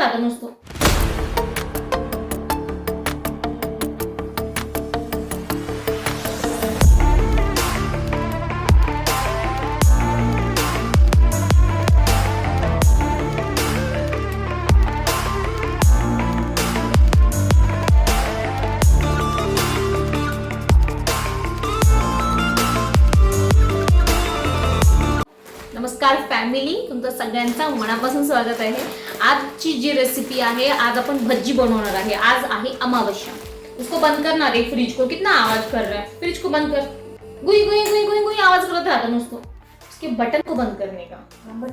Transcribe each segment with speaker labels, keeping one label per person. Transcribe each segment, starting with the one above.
Speaker 1: राहतो नसतो. नमस्कार फॅमिली तुमचं सगळ्यांचा मनापासून स्वागत आहे. आजची जी रेसिपी आहे आज आपण भज्जी बनवणार आहे. आज आहे अमावस्या. उसको बंद करना रे फ्रिज को. कितना आवाज कर रहा है. फ्रिज को बंद कर. गुई गुई गुई गुई गुई आवाज करत राहता नुसतं उसके. बटन को बंद करने का.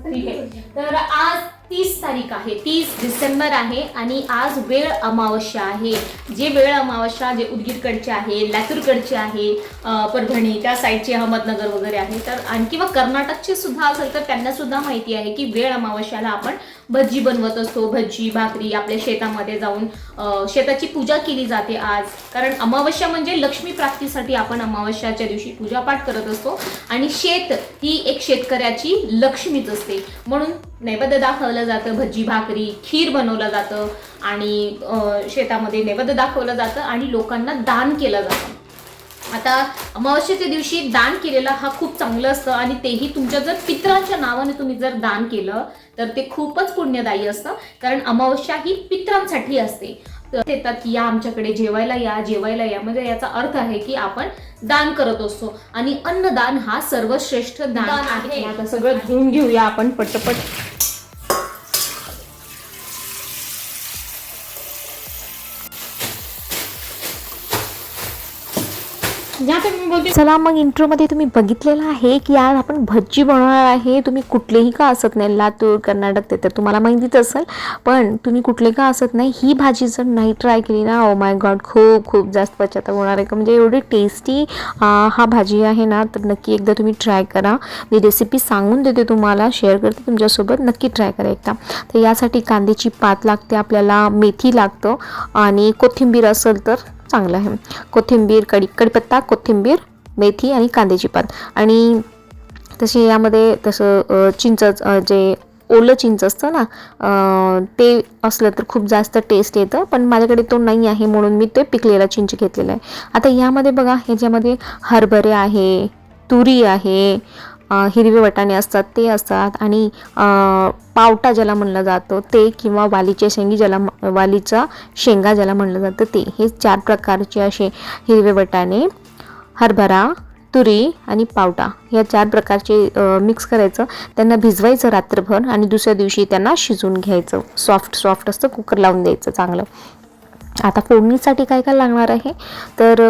Speaker 1: ठीक आहे तर आज तीस तारीख आहे. तीस डिसेंबर आहे आणि आज वेळ अमावस्या आहे. जे वेळ अमावस्या जे उदगीरकडचे आहे लातूरकडचे आहे परभणी त्या साईडचे अहमदनगर वगैरे आहे तर आणखी किंवा कर्नाटकचे सुद्धा असेल तर त्यांना सुद्धा माहिती आहे की वेळ अमावस्याला आपण भज्जी बनवत असतो. भजी भाकरी आपल्या शेतामध्ये जाऊन शेताची पूजा केली जाते आज. कारण अमावस्या म्हणजे लक्ष्मी प्राप्तीसाठी आपण अमावस्याच्या दिवशी पूजापाठ करत असतो आणि शेत ही एक शेतकऱ्याची लक्ष्मीच असते. म्हणून नैवेद्य दाखवलं जातं भज्जी भाकरी खीर बनवलं जातं आणि शेतामध्ये नैवेद्य दाखवलं जातं आणि लोकांना दान केलं जातं. आता अमावस्येच्या दिवशी दान केलेलं हा खूप चांगलं असतं आणि तेही तुमच्या जर पित्रांच्या नावाने तुम्ही जर दान केलं तर ते खूपच पुण्यदायी असतं. कारण अमावस्या ही पित्रांसाठी असते. येतात की या आमच्याकडे जेवायला या जेवायला या. म्हणजे याचा अर्थ आहे की आपण दान करत असतो. आणि अन्नदान हा सर्वश्रेष्ठ दान आहे. आता सगळं धुवून घेऊया आपण पटपट.
Speaker 2: चला मग इंट्रोमध्ये तुम्ही बघितलेलं आहे की आज आपण भज्जी बनवणार आहे. तुम्ही कुठलेही का असत नाही? लातूर कर्नाटक ते तर तुम्हाला माहितीच असेल. पण तुम्ही कुठले का असत नाही? ही भाजी जर नाही ट्राय केली ना ओ माय गॉड खूप खूप जास्त पश्चाताप होणार आहे. का म्हणजे एवढी टेस्टी हा भाजी आहे ना तर नक्की एकदा तुम्ही ट्राय करा. मी रेसिपी सांगून देते तुम्हाला शेअर करते तुमच्यासोबत. नक्की ट्राय करा एकदा. तर यासाठी कांद्याची पात लागते आपल्याला मेथी लागतं आणि कोथिंबीर असेल तर चांगलं आहे. कोथिंबीर कढी कढीपत्ता कोथिंबीर मेथी आणि कांद्याची पात. आणि तसे यामध्ये तसं चिंच जे ओलं चिंच असतं ना ते असलं तर खूप जास्त टेस्ट येतं पण माझ्याकडे तो नाही आहे म्हणून मी ते पिकलेला चिंच घेतलेला आहे. आता यामध्ये बघा ह्याच्यामध्ये हरभरे आहे तुरी आहे हिरवे वाटाणे असतात ते असतात आणि पावटा ज्याला म्हणलं जातं ते किंवा वालीच्या शेंगी ज्याला वालीचा शेंगा ज्याला म्हणलं जातं ते. हे चार प्रकारचे असे हिरवे वाटाणे हरभरा तुरी आणि पावटा. या चार प्रकारचे मिक्स करायचं. त्यांना भिजवायचं रात्रभर आणि दुसऱ्या दिवशी त्यांना शिजवून घ्यायचं. सॉफ्ट सॉफ्ट असतं. कुकर लावून द्यायचं चांगलं. आता फोडणीसाठी काय काय लागणार आहे? तर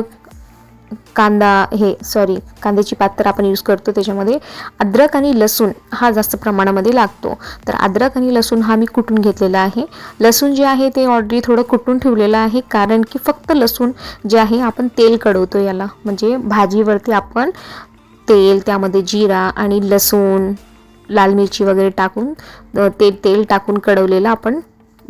Speaker 2: कांदा हे सॉरी कांद्याची पात तर आपण यूज करतो त्याच्यामध्ये. अद्रक आणि लसूण हा जास्त प्रमाणामध्ये लागतो. तर अद्रक आणि लसूण हा मी कुटून घेतलेला आहे. लसूण जे आहे ते ऑलरेडी थोडं कुटून ठेवलेलं आहे कारण की फक्त लसूण जे आहे आपण तेल कडवतो याला. म्हणजे भाजीवरती आपण तेल त्यामध्ये जिरा आणि लसूण लाल मिरची वगैरे टाकून ते तेल टाकून कडवलेलं आपण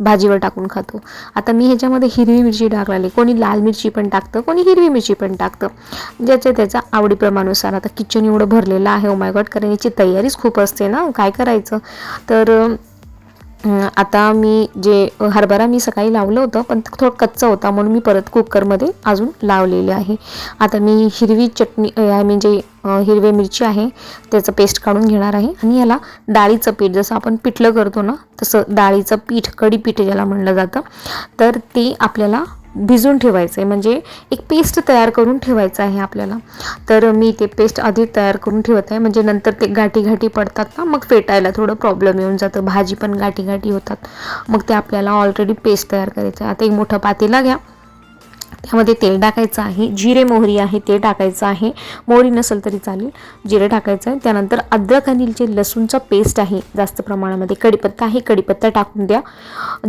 Speaker 2: भाजीवर टाकून खातो. आता मी ह्याच्यामध्ये हिरवी मिरची टाकलेली. कोणी लाल मिरची पण टाकतं कोणी हिरवी मिरची पण टाकतं. ज्याच्या त्याच्या आवडीप्रमाणानुसार आता किचन एवढं भरलेलं आहे. Oh ओमायगॉट कारण याची तयारीच खूप असते ना. काय करायचं? तर आता मी जे हरभरा मी सकाळी लावलं होतं पण थोडं कच्चं होता म्हणून मी परत कुकरमध्ये अजून लावलेले आहे. आता मी हिरवी चटणी आय मीन जे हिरवी मिरची आहे त्याचं पेस्ट काढून घेणार आहे. आणि याला डाळीचं पीठ जसं आपण पिठलं करतो ना तसं डाळीचं पीठ कढीपीठ ज्याला म्हणलं जातं तर ते आपल्याला भिजून ठेवायचं आहे म्हणजे एक पेस्ट तयार करून ठेवायचं आहे आपल्याला. तर मी ते पेस्ट आधी तयार करून ठेवत आहे. म्हणजे नंतर ते गाठी गाठी पडतात ना मग फेटायला थोडं प्रॉब्लेम येऊन जातं. भाजी पण गाठी गाठी होतात. मग ते आपल्याला ऑलरेडी पेस्ट तयार करायचं आहे आता एक मोठं पातेला घ्या. त्यामध्ये तेल टाकायचं आहे जिरे मोहरी आहे ते टाकायचं आहे. मोहरी नसेल तरी चालेल जिरे टाकायचं आहे. त्यानंतर अद्रक आणि जे लसूणचा पेस्ट आहे जास्त प्रमाणामध्ये कढीपत्ता आहे कढीपत्ता टाकून द्या.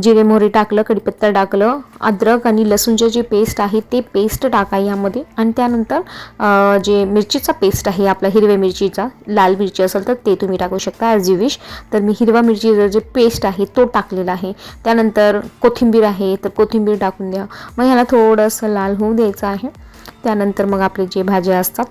Speaker 2: जिरे मोहरी टाकलं कढीपत्ता टाकलं अद्रक आणि लसूणचं जे पेस्ट आहे ते पेस्ट टाका यामध्ये. आणि त्यानंतर जे मिरचीचा पेस्ट आहे आपला हिरव्या मिरचीचा लाल मिरची असेल तर ते तुम्ही टाकू शकता ॲज यू विश तर मी हिरवा मिरचीचा जे पेस्ट आहे तो टाकलेला आहे. त्यानंतर कोथिंबीर आहे तर कोथिंबीर टाकून द्या. मग ह्याला थोडंसं लाल होऊ द्यायचं आहे. त्यानंतर मग आपले जे भाज्या असतात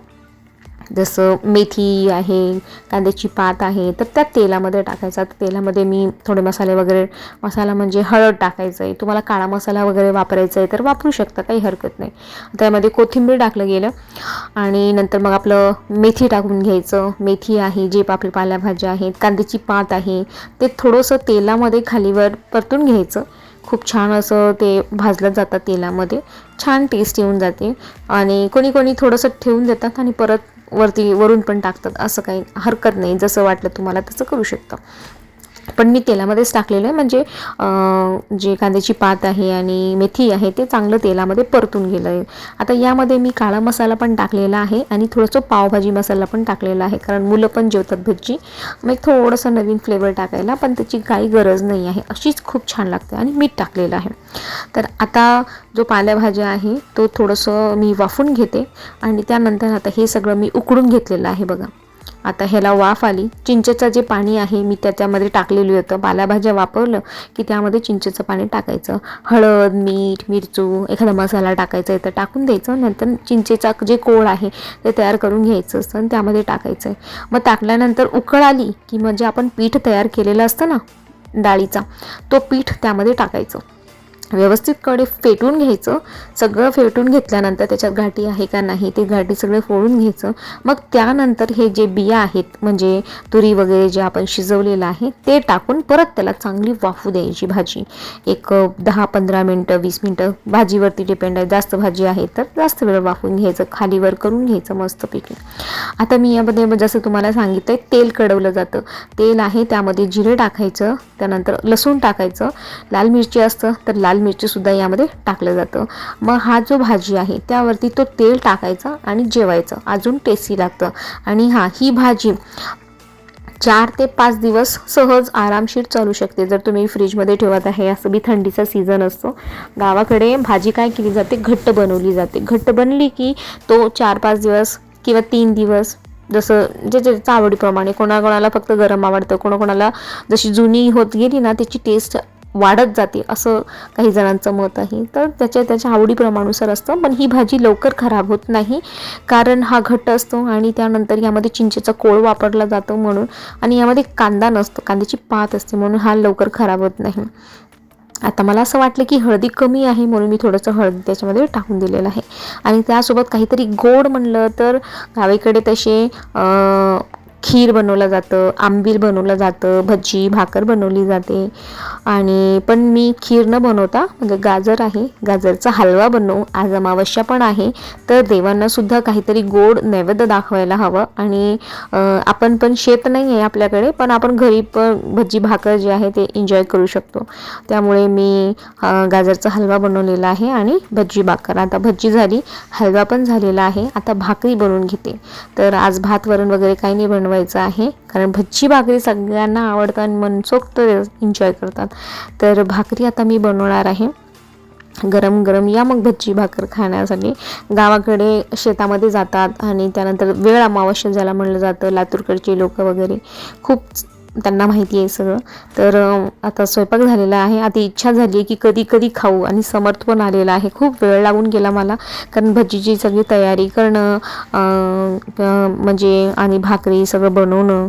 Speaker 2: जसं मेथी आहे कांद्याची पात आहे तर त्या तेलामध्ये टाकायचा. तर तेलामध्ये मी थोडे मसाले वगैरे मसाला म्हणजे हळद टाकायचं आहे तुम्हाला काळा मसाला वगैरे वापरायचा आहे तर वापरू शकता काही हरकत नाही. त्यामध्ये कोथिंबीर टाकलं गेलं आणि नंतर मग आपलं मेथी टाकून घ्यायचं. मेथी आहे जे आपली पाल्याभाज्या आहेत कांद्याची पात आहे ते थोडंसं तेलामध्ये खालीवर परतून घ्यायचं. खूप छान असं ते भाजलं जातं तेलामध्ये. छान टेस्ट येऊन जाते. आणि कोणी कोणी थोडंसं ठेवून देतात आणि परत वरती वरून पण टाकतात. असं काही हरकत नाही. जसं वाटलं तुम्हाला तसं करू शकता. पण मी तेलामध्येच टाकलेलं आहे. म्हणजे जे कांद्याची पात आहे आणि मेथी आहे ते चांगलं तेलामध्ये परतून गेलं आहे. आता यामध्ये मी काळा मसाला पण टाकलेला आहे आणि थोडंसं पावभाजी मसाला पण टाकलेला आहे. कारण मुलं पण जेवतात भजी मग थोडंसं नवीन फ्लेवर टाकायला पण त्याची काही गरज नाही आहे. अशीच खूप छान लागते आणि मीठ टाकलेलं आहे. तर आता जो पालेभाज्या आहे तो थोडंसं मी वाफून घेते. आणि त्यानंतर आता हे सगळं मी उकडून घेतलेलं आहे बघा. आता ह्याला वाफ आली. चिंचेचं जे पाणी आहे मी त्याच्यामध्ये टाकलेलं होतं. पालाभाज्या वापरलं की त्यामध्ये चिंचेचं पाणी टाकायचं. हळद मीठ मिरचू एखादा मसाला टाकायचा आहे तर टाकून द्यायचं. नंतर चिंचेचा जे कोळ आहे ते तयार करून घ्यायचं असतं आणि त्यामध्ये टाकायचं आहे. मग टाकल्यानंतर उकळ आली की म्हणजे आपण पीठ तयार केलेलं असतं ना डाळीचा तो पीठ त्यामध्ये टाकायचं. व्यवस्थित कडे फेटून घ्यायचं. सगळं फेटून घेतल्यानंतर त्याच्यात घाटी आहे का नाही ते घाटी सगळे फोडून घ्यायचं. मग त्यानंतर हे जे बिया आहेत म्हणजे तुरी वगैरे जे आपण शिजवलेलं आहे ते टाकून परत त्याला चांगली वाफू द्यायची भाजी. एक दहा पंधरा मिनटं वीस मिनटं भाजीवरती डिपेंड आहे. जास्त भाजी आहे तर जास्त वेळ वाफून घ्यायचं खालीवर करून घ्यायचं मस्तपैकी. आता मी यामध्ये जसं तुम्हाला सांगितलं आहे तेल कडवलं जातं. तेल आहे त्यामध्ये जिरे टाकायचं त्यानंतर लसूण टाकायचं. लाल मिरची असतं तर लाल मिरचीसुद्धा यामध्ये टाकलं जातं. मग हा जो भाजी आहे त्यावरती तो तेल टाकायचा आणि जेवायचं. अजून टेस्टी लागतं. आणि हा ही भाजी चार ते पाच दिवस सहज आरामशीर चालू शकते. जर तुम्ही फ्रीजमध्ये ठेवत आहे असं बी थंडीचा सीझन असतो. गावाकडे भाजी काय केली जाते? घट्ट बनवली जाते. घट्ट बनली की तो चार पाच दिवस किंवा तीन दिवस जसं जे ज्याच्या आवडीप्रमाणे कोणाकोणाला फक्त गरम आवडतं कोणाकोणाला जशी जुनी होत गेली ना त्याची टेस्ट वाढत जाते असं काही जणांचं मत आहे. तर त्याच्या त्याच्या आवडीप्रमाणानुसार असतं. पण ही भाजी लवकर खराब होत नाही. कारण हा घट्ट असतो आणि त्यानंतर यामध्ये चिंचेचा कोळ वापरला जातो म्हणून. आणि यामध्ये कांदा नसतो. कांद्याची पात असते म्हणून हा लवकर खराब होत नाही. आता मला असं वाटलं की हळदी कमी आहे म्हणून मी थोडंसं हळदी त्याच्यामध्ये टाकून दिलेलं आहे. आणि त्यासोबत काहीतरी गोड म्हणलं तर गावीकडे तसे खीर बनवलं जातं आंबील बनवलं जातं भजी भाकर बनवली जाते. आणि पण मी खीर न बनवता म्हणजे गाजर आहे गाजरचा हलवा बनवू आज अमावस्या पण आहे तर देवांनासुद्धा काहीतरी गोड नैवेद्य दाखवायला हवं. आणि आपण पण शेत नाही आहे आपल्याकडे पण आपण घरी पण भजी भाकर जे आहे ते एन्जॉय करू शकतो. त्यामुळे मी गाजरचा हलवा बनवलेला आहे आणि भजी भाकर. आता भजी झाली हलवा पण झालेला आहे आता भाकरी बनवून घेते. तर आज भात वरण वगैरे काही नाही बनवायचं आहे कारण भजी भाकरी सगळ्यांना आवडतं आणि मनसोक्त एन्जॉय करतात. तर भाकरी आता मी बनवणार आहे. गरम गरम या मग भज्जी भाकर खाण्यासाठी. गावाकडे शेतामध्ये जातात आणि त्यानंतर वेळ अमावस्या ज्याला म्हणलं जातं लातूरकडचे लोक वगैरे. खूप त्यांना माहिती आहे सगळं. तर आता स्वयंपाक झालेला आहे. आता इच्छा झाली आहे की कधी कधी खाऊ आणि समर्थ पण आलेलं आहे. खूप वेळ लागून गेला मला. कारण भजीची सगळी तयारी करणं म्हणजे आणि भाकरी सगळं बनवणं.